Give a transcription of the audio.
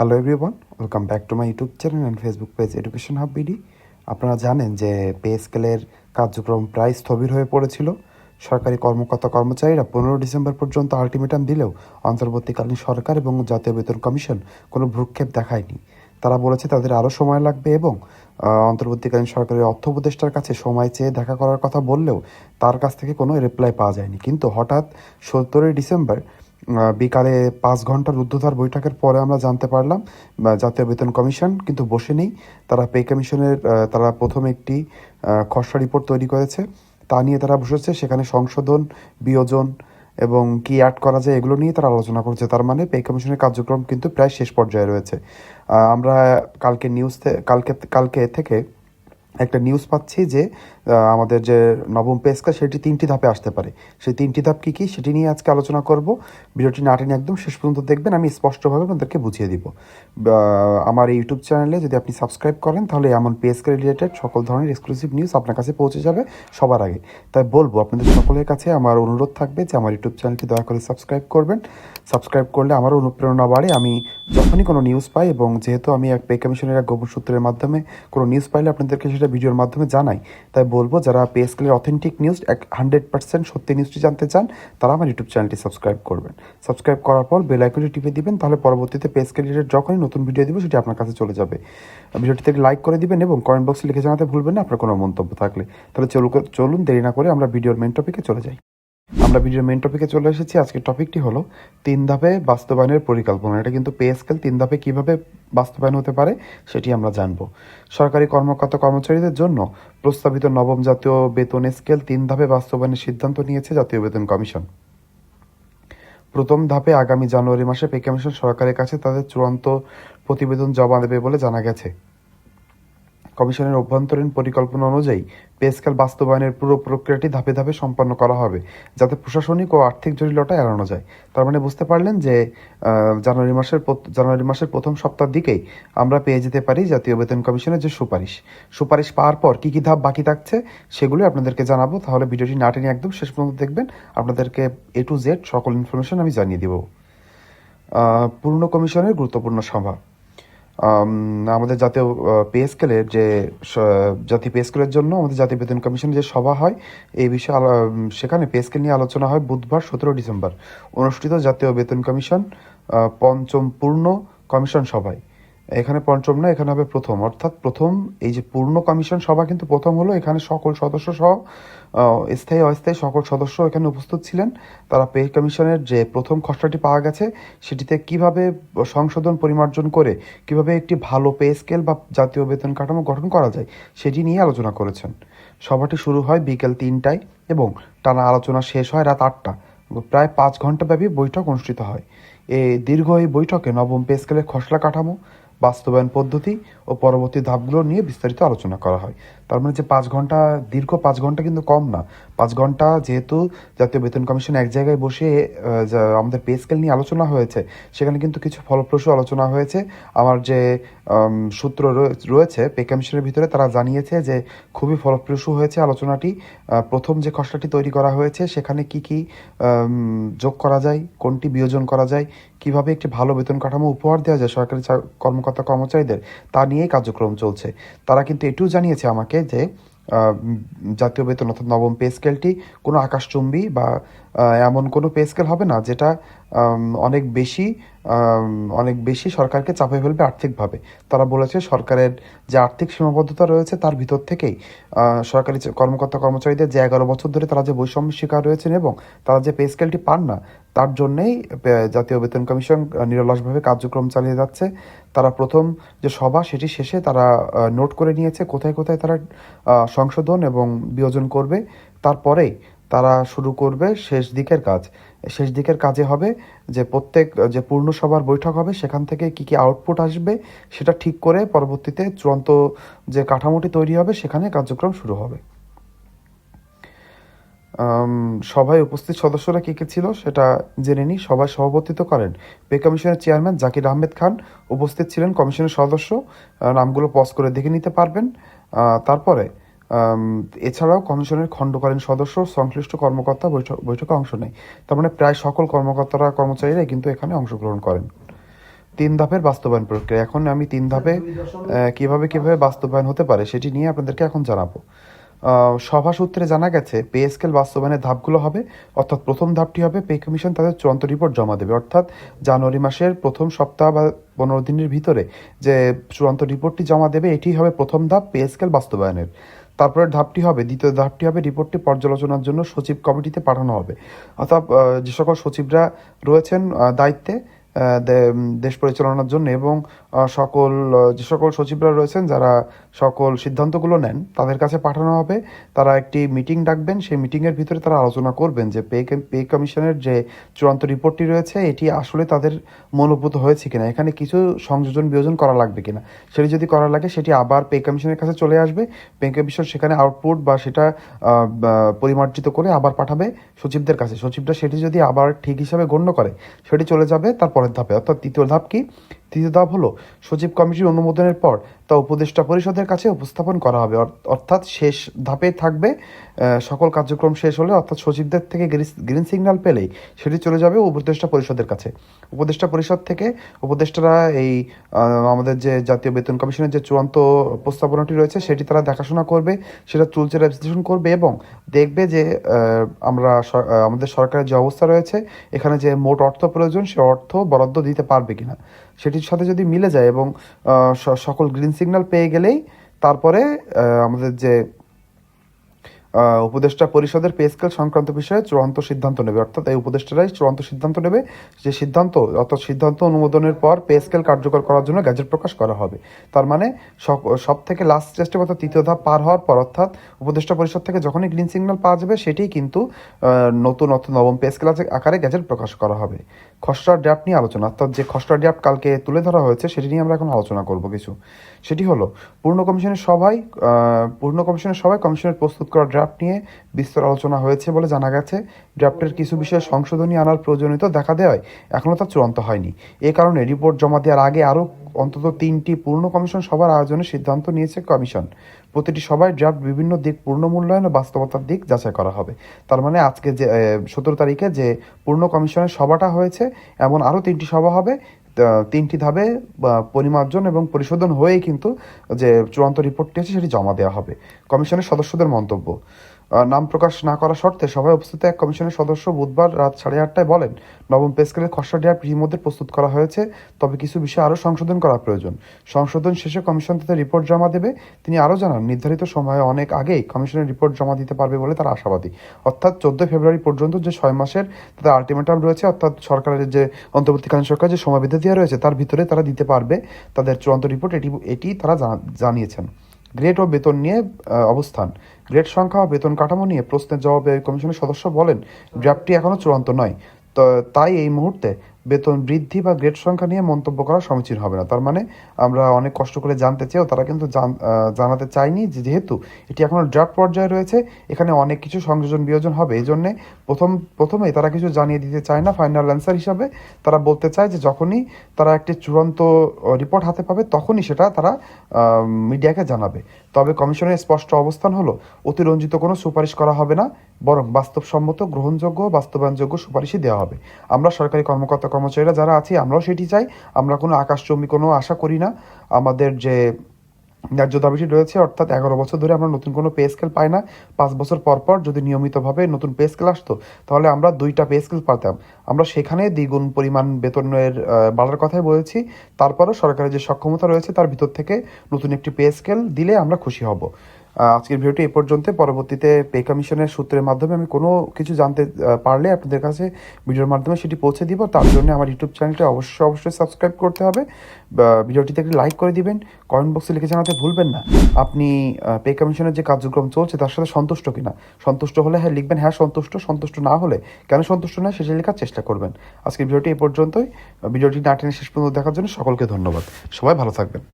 Hello everyone welcome back to my YouTube channel and Facebook page education hub BD আপনারা জানেন যে pay স্কেলের কার্যক্রম প্রায় স্থবির হয়ে পড়েছিল। সরকারি কর্মকর্তা কর্মচারীরা পনেরো ডিসেম্বর পর্যন্ত আলটিমেটাম দিলেও অন্তর্বর্তীকালীন সরকার এবং জাতীয় বেতন কমিশন কোনো ভ্রুক্ষেপ দেখায়নি। তারা বলেছে তাদের আরও সময় লাগবে এবং অন্তর্বর্তীকালীন সরকারের অর্থ উপদেষ্টার কাছে সময় চেয়ে দেখা করার কথা বললেও তার কাছ থেকে কোনো রিপ্লাই পাওয়া যায়নি। কিন্তু হঠাৎ সত্তরই ডিসেম্বর বিকালে পাঁচ ঘণ্টার রুদ্ধতার বৈঠকের পরে আমরা জানতে পারলাম জাতীয় বেতন কমিশন কিন্তু বসে নেই। তারা পে কমিশনের তারা প্রথম একটি খসড়া রিপোর্ট তৈরি করেছে। তা নিয়ে তারা বসেছে। সেখানে সংশোধন, বিয়োজন এবং কি অ্যাড করা যায় এগুলো নিয়ে তারা আলোচনা করছে। তার মানে পে কমিশনের কার্যক্রম কিন্তু প্রায় শেষ পর্যায়ে রয়েছে। আমরা কালকে নিউজ কালকে কালকে থেকে একটা নিউজ পাচ্ছি যে আমাদের যে নবম পে স্কেল সেটি তিনটি ধাপে আসতে পারে। সেই তিনটি ধাপ কী কী, সেটি নিয়ে আজকে আলোচনা করব। ভিডিওটি না টেনে একদম শেষ পর্যন্ত দেখবেন, আমি স্পষ্টভাবে আপনাদেরকে বুঝিয়ে দিব। আমার ইউটিউব চ্যানেলে যদি আপনি সাবস্ক্রাইব করেন, তাহলে এমন পে স্কেল রিলেটেড সকল ধরনের এক্সক্লুসিভ নিউজ আপনার কাছে পৌঁছে যাবে সবার আগে। তাই বলব, আপনাদের সকলের কাছে আমার অনুরোধ থাকবে যে আমার ইউটিউব চ্যানেলটি দয়া করে সাবস্ক্রাইব করবেন। সাবস্ক্রাইব করলে আমারও অনুপ্রেরণা বাড়ে। আমি যখনই কোনো নিউজ পাই এবং যেহেতু আমি এক পে কমিশনের এক গোপন সূত্রের মাধ্যমে কোনো নিউজ পাইলে আপনাদেরকে সেটা ভিডিওর মাধ্যমে জানাই, তাই বলব, যারা পে স্কেলের অথেন্টিক নিউজ এক হান্ড্রেড পার্সেন্ট সত্যি নিউজটি জানতে চান, তারা আমার ইউটিউব চ্যানেলটি সাবস্ক্রাইব করবেন। সাবস্ক্রাইব করার পর বেল আইকনটি টিপে দিবেন, তাহলে পরবর্তীতে পে স্কেল রিলেটেড যখনই নতুন ভিডিও দিব, সেটি আপনার কাছে চলে যাবে। ভিডিওটি থেকে লাইক করে দিবেন এবং কমেন্ট বক্সে লিখে জানাতে ভুলবেন না, আপনার কোনো মন্তব্য থাকলে। তাহলে চলুন দেরি না করে আমরা ভিডিওর মেন টপিকে চলে যাই। আমরা ভিডিওর মেন টপিকে চলে এসেছি। আজকের টপিকটি হলো তিন ধাপে বাস্তবায়নের পরিকল্পনা। এটা কিন্তু পে স্কেল তিন ধাপে কীভাবে বাস্তবায়ন হতে পারে সেটি আমরা জানব। সরকারি কর্মকর্তা কর্মচারীদের জন্য প্রস্তাবিত নবম জাতীয় বেতন স্কেল তিন ধাপে বাস্তবায়নের সিদ্ধান্ত নিয়েছে জাতীয় বেতন কমিশন। প্রথম ধাপে আগামী জানুয়ারি মাসে পে কমিশন সরকারের কাছে তাদের চূড়ান্ত প্রতিবেদন জমা দেবে বলে জানা গেছে। কমিশনের অভ্যন্তরীণ পরিকল্পনা অনুযায়ী পে স্কেল বাস্তবায়নের পুরো প্রক্রিয়াটি ধাপে ধাপে সম্পন্ন করা হবে, যাতে প্রশাসনিক ও আর্থিক জটিলতা এড়ানো যায়। তার মানে বুঝতে পারলেন যে জানুয়ারি মাসের জানুয়ারি মাসের প্রথম সপ্তাহ দিকেই আমরা পেয়ে যেতে পারি জাতীয় বেতন কমিশনের যে সুপারিশ। সুপারিশ পাওয়ার পর কী কী ধাপ বাকি থাকছে সেগুলি আপনাদেরকে জানাব, তাহলে ভিডিওটি না টেনে একদম শেষ পর্যন্ত দেখবেন। আপনাদেরকে এ টু জেড সকল ইনফরমেশন আমি জানিয়ে দিব। পূর্ণ কমিশনের গুরুত্বপূর্ণ সভা। আমাদের জাতীয় পে স্কেলের যে জাতীয় পে স্কেলের জন্য আমাদের জাতীয় বেতন কমিশনের যে সভা হয়, এই বিষয়ে সেখানে পে স্কেল নিয়ে আলোচনা হয় বুধবার সতেরো ডিসেম্বর। অনুষ্ঠিত জাতীয় বেতন কমিশন পঞ্চম পূর্ণ কমিশন সভায়। এখানে পঞ্চম না, এখানে হবে প্রথম। অর্থাৎ প্রথম এই যে পূর্ণ কমিশন সভা কিন্তু প্রথম হলো, এখানে সকল সদস্য সহ স্থায়ী, অস্থায়ী সকল সদস্য এখানে উপস্থিত ছিলেন। তারা পে কমিশনের যে প্রথম খসড়াটি পাওয়া গেছে, সেটিতে কীভাবে সংশোধন পরিমার্জন করে, কীভাবে একটি ভালো পে স্কেল বা জাতীয় বেতন কাঠামো গঠন করা যায়, সেটি নিয়ে আলোচনা করেছেন। সভাটি শুরু হয় বিকেল তিনটায় এবং টানা আলোচনা শেষ হয় রাত আটটা। প্রায় পাঁচ ঘণ্টা ব্যাপী বৈঠক অনুষ্ঠিত হয়। এই দীর্ঘ এই বৈঠকে নবম পে স্কেলের খসড়া কাঠামো বাস্তবায়ন পদ্ধতি ও পরবর্তী ধাপগুলো নিয়ে বিস্তারিত আলোচনা করা হয়। তার মানে যে পাঁচ ঘণ্টা, দীর্ঘ পাঁচ ঘণ্টা কিন্তু কম না। পাঁচ ঘণ্টা যেহেতু জাতীয় বেতন কমিশন এক জায়গায় বসে আমাদের পে স্কেল নিয়ে আলোচনা হয়েছে, সেখানে কিন্তু কিছু ফলপ্রসূ আলোচনা হয়েছে। আমার যে সূত্র রয়েছে, পে কমিশনের ভিতরে তারা জানিয়েছে যে খুবই ফলপ্রসূ হয়েছে আলোচনাটি। প্রথম যে খসড়াটি তৈরি করা হয়েছে, সেখানে কি কি যোগ করা যায়, কোনটি বিয়োজন করা যায়, কীভাবে একটি ভালো বেতন কাঠামো উপহার দেওয়া যায় সরকারি কর্মকর্তা কর্মচারীদের তা নিয়েই কার্যক্রম চলছে। তারা কিন্তু এটিও জানিয়েছে আমাকে যে জাতীয় বেতন অর্থাৎ নবম পে স্কেলটি কোনো আকাশচুম্বী বা এমন কোনো পে স্কেল হবে না যেটা অনেক বেশি অনেক বেশি সরকারকে চাপে ফেলবে আর্থিকভাবে। তারা বলেছে সরকারের যে আর্থিক সীমাবদ্ধতা রয়েছে, তার ভিতর থেকেই সরকারি কর্মকর্তা কর্মচারীদের যে এগারো বছর ধরে তারা যে বৈষম্য শিকার রয়েছেন এবং তারা যে পে স্কেলটি পান না, তার জন্যেই জাতীয় বেতন কমিশন নিরলসভাবে কার্যক্রম চালিয়ে যাচ্ছে। তারা প্রথম যে সভা সেটি শেষে তারা নোট করে নিয়েছে কোথায় কোথায় তারা সংশোধন এবং বিয়োজন করবে। তারপরেই তারা শুরু করবে শেষ দিকের কাজ। শেষ দিকের কাজে হবে যে প্রত্যেক, যে পূর্ণ সভার বৈঠক হবে, সেখান থেকে কি কি আউটপুট আসবে সেটা ঠিক করে পরবর্তীতে চূড়ান্ত যে কাঠামোটি তৈরি হবে, সেখানে কার্যক্রম শুরু হবে। সভায় উপস্থিত সদস্যরা কে কে ছিল সেটা জেনে নিই। সভায় সভাপতিত্ব করেন পে কমিশনের চেয়ারম্যান জাকির আহমেদ খান। উপস্থিত ছিলেন কমিশনের সদস্য। নামগুলো পজ করে দেখে নিতে পারবেন। তারপরে এছাড়াও কমিশনের খণ্ডকালীন সদস্য সংশ্লিষ্ট কর্মকর্তা বৈঠক, বৈঠকে অংশ নেয়। তার মানে প্রায় সকল কর্মকর্তারা, কর্মচারীরাই কিন্তু এখানে অংশগ্রহণ করেন। তিন ধাপের বাস্তবায়ন প্রক্রিয়া। এখন আমি তিন ধাপে কীভাবে কীভাবে বাস্তবায়ন হতে পারে সেটি নিয়ে আপনাদেরকে এখন জানাব। সভা সূত্রে জানা গেছে, পে স্কেল বাস্তবায়নের ধাপগুলো হবে, অর্থাৎ প্রথম ধাপটি হবে পে কমিশন তাদের চূড়ান্ত রিপোর্ট জমা দেবে। অর্থাৎ জানুয়ারি মাসের প্রথম সপ্তাহ বা পনেরো দিনের ভিতরে যে চূড়ান্ত রিপোর্টটি জমা দেবে, এটি হবে প্রথম ধাপ পে স্কেল বাস্তবায়নের। তারপরের ধাপটি হবে, দ্বিতীয় ধাপটি হবে রিপোর্টটি পর্যালোচনার জন্য সচিব কমিটিতে পাঠানো হবে। অর্থাৎ যে সকল সচিবরা রয়েছেন দায়িত্বে দেশ পরিচালনার জন্য এবং সকল যে সকল সচিবরা রয়েছেন, যারা সকল সিদ্ধান্তগুলো নেন, তাদের কাছে পাঠানো হবে। তারা একটি মিটিং ডাকবেন। সেই মিটিংয়ের ভিতরে তারা আলোচনা করবেন যে পে পে কমিশনের যে চূড়ান্ত রিপোর্টটি রয়েছে, এটি আসলে তাদের মনোভূত হয়েছে কিনা, এখানে কিছু সংযোজন বিয়োজন করা লাগবে কিনা। সেটি যদি করা লাগে, সেটি আবার পে কমিশনের কাছে চলে আসবে। পে কমিশন সেখানে আউটপুট বা সেটা পরিমার্জিত করে আবার পাঠাবে সচিবদের কাছে। সচিবরা সেটি যদি আবার ঠিক হিসাবে গণ্য করে, সেটি চলে যাবে। তার পরের ধাপে অর্থাৎ তৃতীয় ধাপ কি? তৃতীয় ধাপ হলো সচিব কমিটির অনুমোদনের পর তা উপদেষ্টা পরিষদের কাছে উপস্থাপন করা হবে। অর- অর্থাৎ শেষ ধাপে থাকবে সকল কার্যক্রম শেষ হলে অর্থাৎ সচিবদের থেকে গ্রিন সিগন্যাল পেলেই সেটি চলে যাবে উপদেষ্টা পরিষদের কাছে। উপদেষ্টা পরিষদ থেকে উপদেষ্টারা এই আমাদের যে জাতীয় বেতন কমিশনের যে চূড়ান্ত প্রস্তাবনাটি রয়েছে সেটি তারা দেখাশোনা করবে, সেটা চুলচেরা বিশ্লেষণ করবে এবং দেখবে যে আমরা আমাদের সরকারের যে অবস্থা রয়েছে, এখানে যে মোট অর্থ প্রয়োজন সে অর্থ বরাদ্দ দিতে পারবে কিনা। সেটির সাথে যদি মিলে যায় এবং সকল গ্রিন সিগন্যাল পেয়ে গেলেই তারপরে আমাদের যে উপদেষ্টা পরিষদের পে স্কেল সংক্রান্ত বিষয়ে চূড়ান্ত সিদ্ধান্ত নেবে। অর্থাৎ এই উপদেষ্টারাই চূড়ান্ত সিদ্ধান্ত নেবে যে সিদ্ধান্ত, অর্থাৎ সিদ্ধান্ত অনুমোদনের পর পে স্কেল কার্যকর করার জন্য গ্যাজেট প্রকাশ করা হবে। তার মানে সব- থেকে লাস্ট স্টেজে অর্থাৎ তৃতীয় ধাপ পার হওয়ার পর অর্থাৎ উপদেষ্টা পরিষদ থেকে যখনই গ্রিন সিগন্যাল পাওয়া যাবে, সেটিই কিন্তু নতুন অর্থাৎ নবম পে স্কেল আকারে গ্যাজেট প্রকাশ করা হবে। খসড়া ড্রাফট নিয়ে আলোচনা, অর্থাৎ যে খসড়া ড্রাফট কালকে তুলে ধরা হয়েছে, সেটি নিয়ে আমরা এখন আলোচনা করব কিছু। সেটি হলো, পূর্ণ কমিশনের সভায় পূর্ণ কমিশনের সভায় কমিশনের প্রস্তুত করা ড্রাফট নিয়ে বিস্তর আলোচনা হয়েছে বলে জানা গেছে। ড্রাফটের কিছু বিষয়ে সংশোধনী আনার প্রয়োজনীয়তা দেখা দেওয়ায় এখনও তা চূড়ান্ত হয়নি। এ কারণে রিপোর্ট জমা দেওয়ার আগে আরও অন্তত তিনটি পূর্ণ কমিশন সভার আয়োজনের সিদ্ধান্ত নিয়েছে কমিশন। প্রতিটি সভায় ড্রাফট বিভিন্ন দিক পূর্ণ মূল্যায়ন ও বাস্তবতার দিক যাচাই করা হবে। তার মানে আজকে যে সতেরো তারিখে যে পূর্ণ কমিশনের সভাটা হয়েছে, এমন আরও তিনটি সভা হবে তিনটি ধাপে পরিমার্জন এবং পরিশোধন হয়েই কিন্তু যে চূড়ান্ত রিপোর্টটি আছে, সেটি জমা দেওয়া হবে। কমিশনের সদস্যদের মন্তব্য। নাম প্রকাশ না করা শর্তে সভায় উপস্থিত এক কমিশনের সদস্য বুধবার রাত সাড়ে আটটায় বলেন, নবম পে স্কেলের খসড়া ড্রাফট ইতিমধ্যে প্রস্তুত করা হয়েছে, তবে কিছু বিষয়ে আরও সংশোধন করা প্রয়োজন। সংশোধন শেষে কমিশন তাদের রিপোর্ট জমা দেবে। তিনি আরও জানান, নির্ধারিত সময়ে অনেক আগেই কমিশনের রিপোর্ট জমা দিতে পারবে বলে তারা আশাবাদী। অর্থাৎ চোদ্দোই ফেব্রুয়ারি পর্যন্ত যে ছয় মাসের তাদের আলটিমেটাম রয়েছে, অর্থাৎ সরকারের যে অন্তর্বর্তীকালীন সরকার যে সময় বেঁধে দেওয়া রয়েছে, তার ভিতরে তারা দিতে পারবে। তাদের চূড়ান্ত রিপোর্ট এটি এটি তারা জানা- জানিয়েছেন। গ্রেড ও বেতন নিয়ে অবস্থান। গ্রেড সংখ্যা ও বেতন কাঠামো নিয়ে প্রশ্নের জবাবে কমিশনের সদস্য বলেন, ড্রাফটটি এখনও চূড়ান্ত নয়। তাই এই মুহূর্তে বেতন বৃদ্ধি বা গ্রেড সংখ্যা নিয়ে মন্তব্য করা সমীচীন হবে না। তার মানে আমরা অনেক কষ্ট করে জানতে চেয়েও তারা কিন্তু জান- জানাতে চায়নি যেহেতু এটি এখনও ড্রাফট পর্যায়ে রয়েছে, এখানে অনেক কিছু সংযোজন বিয়োজন হবে। এই জন্যে প্রথম, প্রথমেই তারা কিছু জানিয়ে দিতে চায় না ফাইনাল অ্যান্সার হিসাবে। তারা বলতে চায় যে যখনই তারা একটি চূড়ান্ত রিপোর্ট হাতে পাবে তখনই সেটা তারা মিডিয়াকে জানাবে। তবে কমিশনের স্পষ্ট অবস্থান হলো, অতিরঞ্জিত কোনো সুপারিশ করা হবে না, বরং বাস্তবসম্মত, গ্রহণযোগ্য বাস্তবায়নযোগ্য সুপারিশই দেওয়া হবে। আমরা সরকারি কর্মকর্তা কর্মচারীরা যারা আছি, আমরাও সেটি চাই। আমরা কোনো আকাশচম্বী কোনো আশা করি না। আমাদের যে ন্যায্য দাবিটি রয়েছে, অর্থাৎ এগারো বছর ধরে আমরা নতুন কোনো পে স্কেল পাই না। পাঁচ বছর পর পর যদি নিয়মিতভাবে নতুন পে স্কেল আসতো, তাহলে আমরা দুইটা পে স্কেল পাতাম। আমরা সেখানে দ্বিগুণ পরিমাণ বেতনের বাড়ার কথাই বলেছি। তারপরও সরকারের যে সক্ষমতা রয়েছে, তার ভিতর থেকে নতুন একটি পে স্কেল দিলে আমরা খুশি হব। আজকের ভিডিওটি এ পর্যন্ত। পরবর্তীতে পে কমিশনের সূত্রের মাধ্যমে আমি কোনো কিছু জানতে পারলে আপনাদের কাছে ভিডিওর মাধ্যমে সেটি পৌঁছে দিব। তার জন্য আমার ইউটিউব চ্যানেলটি অবশ্যই অবশ্যই সাবস্ক্রাইব করতে হবে। ভিডিওটিতে একটি লাইক করে দিবেন। কমেন্ট বক্সে লিখে জানাতে ভুলবেন না। আপনি পে কমিশনের যে কার্যক্রম চলছে তার সাথে সন্তুষ্ট কিনা? সন্তুষ্ট হলে হ্যাঁ লিখবেন হ্যাঁ সন্তুষ্ট। সন্তুষ্ট না হলে কেন সন্তুষ্ট না, সেটা লেখার চেষ্টা করবেন। আজকের ভিডিওটি এই পর্যন্তই। ভিডিওটি না টেনে শেষ পর্যন্ত দেখার জন্য সকলকে ধন্যবাদ। সবাই ভালো থাকবেন।